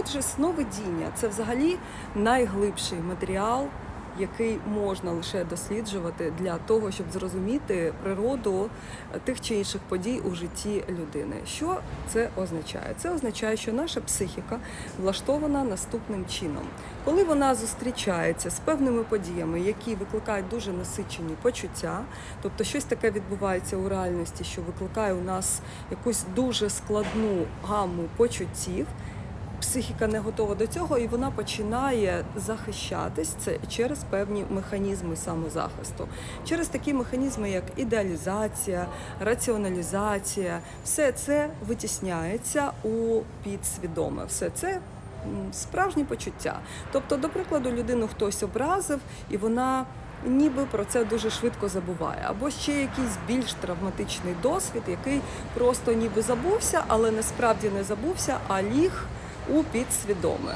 Отже, сновидіння це взагалі найглибший матеріал, який можна лише досліджувати для того, щоб зрозуміти природу тих чи інших подій у житті людини. Що це означає? Це означає, що наша психіка влаштована наступним чином. Коли вона зустрічається з певними подіями, які викликають дуже насичені почуття, тобто щось таке відбувається у реальності, що викликає у нас якусь дуже складну гамму почуттів. Психіка не готова до цього, і вона починає захищатись це через певні механізми самозахисту, через такі механізми, як ідеалізація, раціоналізація, все це витісняється у підсвідоме. Все це справжні почуття. Тобто, до прикладу, людину хтось образив, і вона. Ніби про це дуже швидко забуває, або ще якийсь більш травматичний досвід, який просто ніби забувся, але насправді не забувся, а ліг у підсвідоме.